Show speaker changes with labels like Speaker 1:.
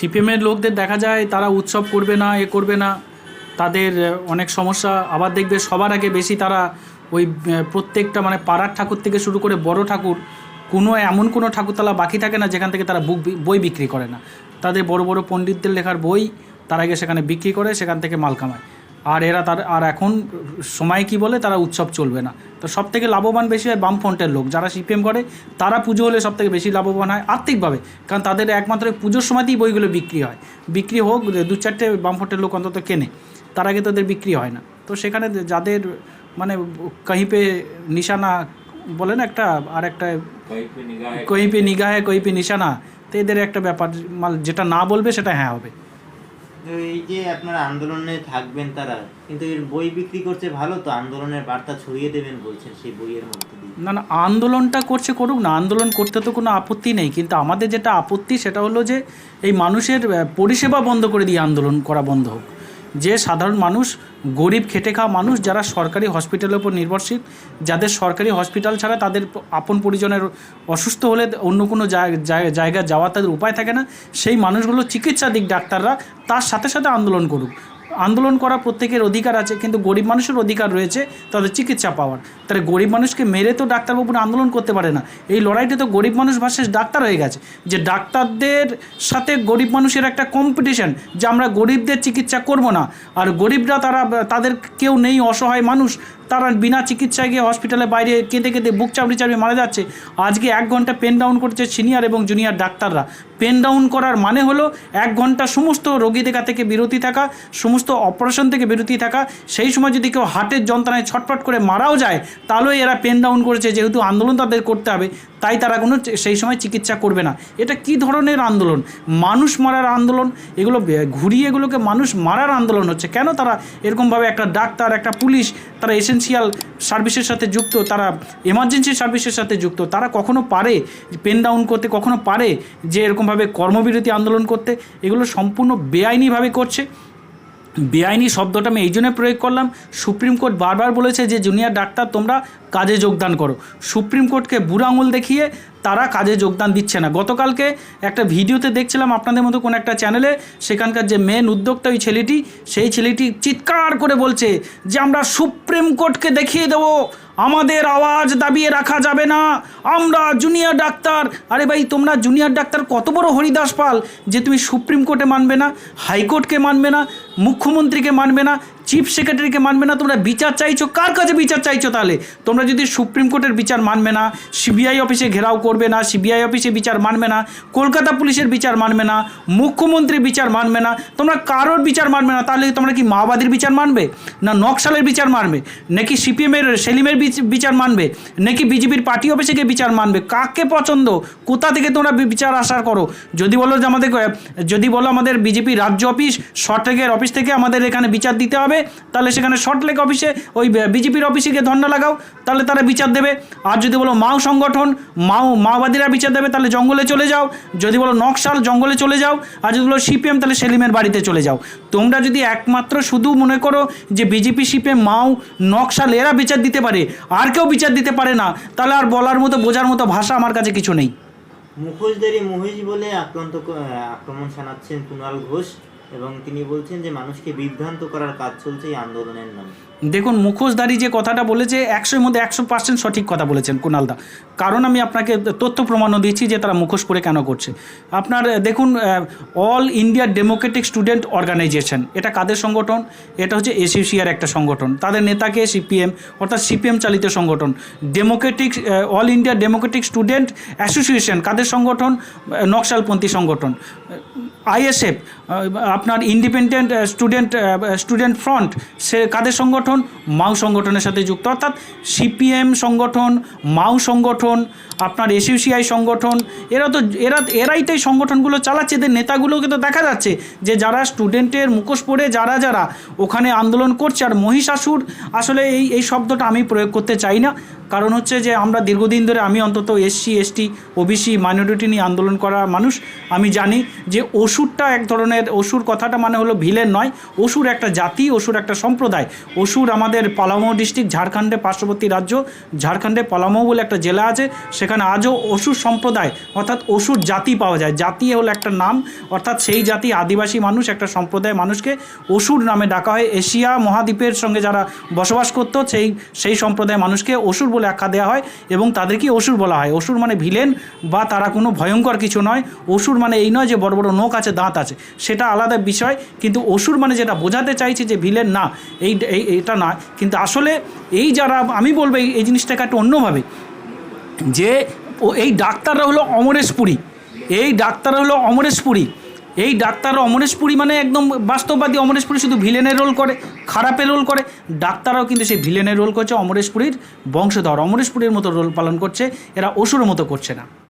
Speaker 1: সিপিএমের লোকদের দেখা যায়, তারা উৎসব করবে না, এ করবে না। তাদের অনেক সমস্যা। আবার দেখবে সবার আগে বেশি তারা ওই প্রত্যেকটা মানে পাড়ার ঠাকুর থেকে শুরু করে বড় ঠাকুর, কোনো এমন কোনো ঠাকুরতলা বাকি থাকে না যেখান থেকে তারা বুক বই বিক্রি করে না। তাদের বড় বড় পণ্ডিতদের লেখার বই, তারা আগে সেখানে বিক্রি করে, সেখান থেকে মাল কামায়। আর এরা তার আর এখন সময় কি বলে তারা উৎসব চলবে না। তো সব থেকে লাভবান বেশি হয় বামফ্রন্টের লোক। যারা সিপিএম করে তারা পুজো হলে সব থেকে বেশি লাভবান হয় আর্থিকভাবে। কারণ তাদের একমাত্র পুজোর সময়তেই বইগুলো বিক্রি হয়। বিক্রি হোক দু চারটে বামফ্রন্টের লোক অন্তত কেনে তার আগে তাদের বিক্রি হয় না। তো সেখানে যাদের মানে কাহি পে নিশানা বলে না একটা আর একটা কহি পে নিগাহে কহিপে নিশানা তো এদের একটা ব্যাপার। মাল যেটা না বলবে সেটা হ্যাঁ হবে।
Speaker 2: এই যে আপনারা আন্দোলনে থাকবেন তারা, কিন্তু এর বই বিক্রি করছে ভালো তো আন্দোলনের বার্তা ছড়িয়ে দেবেন বলছেন সেই বইয়ের মধ্যে
Speaker 1: না না, আন্দোলনটা করছে করুক, না, আন্দোলন করতে তো কোনো আপত্তি নেই, কিন্তু আমাদের যেটা আপত্তি সেটা হলো যে এই মানুষের পরিষেবা বন্ধ করে দিয়ে আন্দোলন করা বন্ধ হোক। যে সাধারণ মানুষ, গরিব, খেটে খাওয়া মানুষ যারা সরকারি হসপিটালের উপর নির্ভরশীল, যাদের সরকারি হসপিটাল ছাড়া তাদের আপন পরিজনের অসুস্থ হলে অন্য কোনো জায়গা জায়- জায়গায় যাওয়া তাদের উপায় থাকে না। সেই মানুষগুলো চিকিৎসা দিক ডাক্তাররা তার সাথে সাথে আন্দোলন করুক। আন্দোলন করা প্রত্যেকের অধিকার আছে, কিন্তু গরিব মানুষের অধিকার রয়েছে তাদের চিকিৎসা পাওয়ার। তাহলে গরিব মানুষকে মেরে তো ডাক্তারবাবুরা আন্দোলন করতে পারে না। এই লড়াইটা তো গরিব মানুষ ভার্সেস ডাক্তার হয়ে গেছে। যে ডাক্তারদের সাথে গরিব মানুষের একটা কম্পিটিশন যে আমরা গরিবদের চিকিৎসা করব না। আর গরিবরা তারা, তাদের কেউ নেই, অসহায় মানুষ, তারা বিনা চিকিৎসায় গিয়ে হসপিটালে বাইরে কেঁদে কেঁদে বুক চাপড়ি চাপড়ি মারা যাচ্ছে। আজকে এক ঘণ্টা পেন ডাউন করছে সিনিয়র এবং জুনিয়র ডাক্তাররা। পেন ডাউন করার মানে হলো এক ঘণ্টা সমস্ত রোগী দেখা থেকে বিরতি থাকা, সমস্ত অপারেশন থেকে বিরতি থাকা। সেই সময় যদি কেউ হার্টের যন্ত্রণায় ছটফট করে মারাও যায়, তাহলেও এরা পেন ডাউন করেছে, যেহেতু আন্দোলন তাদের করতে হবে, তাই তারা কোনো সেই সময় চিকিৎসা করবে না। এটা কি ধরনের আন্দোলন? মানুষ মারার আন্দোলন? এগুলো ঘুরিয়ে এগুলোকে মানুষ মারার আন্দোলন হচ্ছে। কেন তারা এরকমভাবে একটা ডাক্তার, একটা পুলিশ, তারা এসেন্সিয়াল সার্ভিসের সাথে যুক্ত, তারা এমার্জেন্সি সার্ভিসের সাথে যুক্ত, তারা কখনো পারে? পেন ডাউন করতে কখনো পারে? যে এরকমভাবে কর্মবিরতি আন্দোলন করতে, এগুলো সম্পূর্ণ বেআইনিভাবে করছে। বেআইনি শব্দটা আমি এই জন্য প্রয়োগ করলাম, সুপ্রিম কোর্ট বারবার বলেছে যে, জুনিয়র ডাক্তার, তোমরা কাজে যোগদান করো। সুপ্রিম কোর্টকে বুড়ো আঙুল দেখিয়ে তারা কাজে যোগদান দিচ্ছে না। গতকালকে একটা ভিডিওতে দেখছিলাম আপনাদের মতো কোনো একটা চ্যানেলে, সেখানকার যে মেন উদ্যোক্তা ওই ছেলেটি, সেই ছেলেটি চিৎকার করে বলছে যে, আমরা সুপ্রিম কোর্টকে দেখিয়ে দেবো আমাদের আওয়াজ দাবিয়ে রাখা যাবে না। আমরা জুনিয়র ডাক্তার। আরে ভাই, তোমরা জুনিয়র ডাক্তার কত বড় হরিদাস পাল যে তুমি সুপ্রিম কোর্টে মানবে না, হাইকোর্টকে মানবে না, মুখ্যমন্ত্রীকে মানবে না চিফ সেক্রেটারিকে মানবে না, তোমরা বিচার চাইছো। কার কাছে বিচার চাইছো তাহলে? তোমরা যদি সুপ্রিম কোর্টের বিচার মানবে না সিবিআই অফিসে ঘেরাও করবে না সিবিআই অফিসে বিচার মানবে না, কলকাতা পুলিশের বিচার মানবে না মুখ্যমন্ত্রীর বিচার মানবে না, তোমরা কারোর বিচার মানবে না, তাহলে তোমরা কি মাওবাদীর বিচার মানবে? না নকশালের বিচার মানবে? নাকি সিপিএমের সেলিমের বিচ- বিচার মানবে? নাকি বিজেপির পার্টি অফিসে গিয়ে বিচার মানবে? কাকে পছন্দ? কোথা থেকে তোমরা বিচার আশা করো? যদি বলো যে আমাদের, যদি বলো আমাদের বিজেপি রাজ্য অফিস শর্টলেকের অফিস থেকে আমাদের এখানে বিচার দিতে হবে তাহলে সেখানে শর্টলেক অফিসে ওই বিজেপির অফিসে গিয়ে ধর্ণা লাগাও, তাহলে তারা বিচার দেবে। আর যদি বলো মাও সংগঠন, মাও, মাওবাদীরা বিচার দেবে, তাহলে জঙ্গলে চলে যাও। যদি বলো নকশাল, জঙ্গলে চলে যাও। আর যদি বলো সিপিএম তাহলে সেলিমের বাড়িতে চলে যাও। তোমরা যদি একমাত্র শুধু মনে করো যে বিজেপি সিপিএম মাও, নকশাল, এরা বিচার দিতে পারে, আর কেউ বিচার দিতে পারে না, তাহলে আর বলার মতো, বোঝার মতো ভাষা আমার কাছে কিছু নেই।
Speaker 2: মুখোশধারী মহিষ বলে আক্রান্ত আক্রমণ শানাচ্ছেন কুণাল ঘোষ। এবং তিনি বলছেন যে মানুষকে বিভ্রান্ত করার কাজ চলছে এই আন্দোলনের নামে।
Speaker 1: দেখুন, মুখোশধারী যে কথাটা বলেছে, একশোর মধ্যে একশো পার্সেন্ট সঠিক কথা বলেছেন কুণালদা। কারণ আমি আপনাকে তথ্য প্রমাণও দিচ্ছি যে তারা মুখোশ পরে কেন করছে। আপনার, দেখুন all India democratic student organisation এটা কাদের সংগঠন? এটা হচ্ছে এসইউসিআর একটা সংগঠন। তাদের নেতাকে সিপিএম, অর্থাৎ সিপিএম চালিত সংগঠন। Democratic all India democratic student association কাদের সংগঠন? নকশালপন্থী সংগঠন। আইএসএফ আপনার ইন্ডিপেন্ডেন্ট স্টুডেন্ট স্টুডেন্ট ফ্রন্ট সে কাদের সংগঠন? মাও সংগঠনের সাথে যুক্ত। অর্থাৎ সিপিএম সংগঠন মাও সংগঠন, আপনার এসইউসিআই সংগঠন, এরা তো, এরা, এরাই তো এই সংগঠনগুলো চালাচ্ছে। এদের নেতাগুলোকে তো দেখা যাচ্ছে যে যারা স্টুডেন্টের মুখোশ পড়ে যারা যারা ওখানে আন্দোলন করছে। আর মহিষাসুর, আসলে এই এই শব্দটা আমি প্রয়োগ করতে চাই না। কারণ হচ্ছে যে আমরা দীর্ঘদিন ধরে আমি অন্তত এসসি এসটি ওবিসি মাইনরিটি নিয়ে আন্দোলন করা মানুষ। আমি জানি যে অসুরটা এক ধরনের অসুর কথাটা মানে হলো ভিলেন নয়, অসুর একটা জাতি, অসুর একটা সম্প্রদায়। অসুর আমাদের পালামৌ ডিস্ট্রিক্ট ঝাড়খণ্ডে পার্শ্ববর্তী রাজ্য ঝাড়খণ্ডে পালামৌ বলে একটা জেলা আছে, সেখানে আজও অসুর সম্প্রদায়, অর্থাৎ অসুর জাতি পাওয়া যায়। জাতি হলো একটা নাম, অর্থাৎ সেই জাতি আদিবাসী মানুষ, একটা সম্প্রদায় মানুষকে অসুর নামে ডাকা হয়। এশিয়া মহাদ্বীপের সঙ্গে যারা বসবাস করতো, সেই সেই সম্প্রদায়ের মানুষকে অসুর বলে আখ্যা দেওয়া হয় এবং তাদেরকে অসুর বলা হয়। অসুর মানে ভিলেন বা তারা কোনো ভয়ঙ্কর কিছু নয়। অসুর মানে এই নয় যে বড় বড় নখ আছে, দাঁত আছে। সেটা আলাদা বিষয়, কিন্তু অসুর মানে যেটা বোঝাতে চাইছে যে ভিলেন না, এই এটা না। কিন্তু আসলে এই যারা, আমি বলব এই এই জিনিসটাকে একটু অন্যভাবে। যে ও, এই ডাক্তাররা হলো অমরেশপুরী। এই ডাক্তাররা হলো অমরেশপুরী। এই ডাক্তাররা অমরেশপুরী মানে একদম বাস্তববাদী, অমরেশপুরী শুধু ভিলেনের রোল করে, খারাপের রোল করে। ডাক্তাররাও কিন্তু সেই ভিলেনের রোল করছে, অমরেশপুরীর বংশধর, অমরেশপুরীর মতো রোল পালন করছে, এরা অসুরের মতো করছে না।